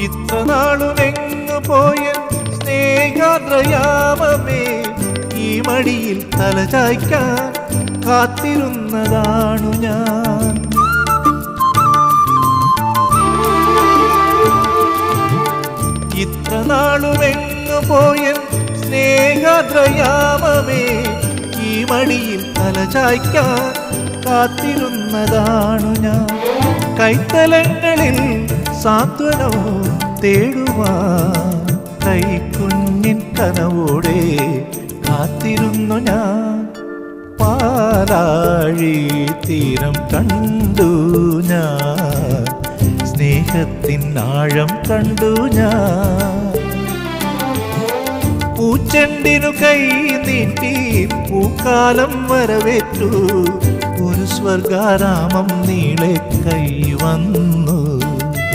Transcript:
ഇത്ര നാളുമെങ്ങു പോയ സ്നേഹാദ്രയാമമേ ഈ മടിയിൽ തലചായ്ക്കാൻ കാത്തിരുന്നതാണു ഞാൻ. ഇത്ര നാളുമെങ്ങു പോയ സ്നേഹാദ്രയാമമേ ഈ മടിയിൽ തലചായ്ക്കാൻ കാത്തിരുന്നതാണു ഞാൻ. കൈത്തലങ്ങളിൽ സാന്ത്വനവും തേടുവാൻ കൈക്കുഞ്ഞിൻ കനവോടെ കാത്തിരുന്നു ഞാൻ. പാലാഴി തീരം കണ്ടു ഞാൻ. സ്നേഹത്തിൻ ആഴം കണ്ടു ഞാൻ. പൂച്ചെണ്ടിനു കൈ നീട്ടി പൂക്കാലം വരവേറ്റു. ഒരു സ്വർഗാരാമം നീളെ കൈ വന്നു.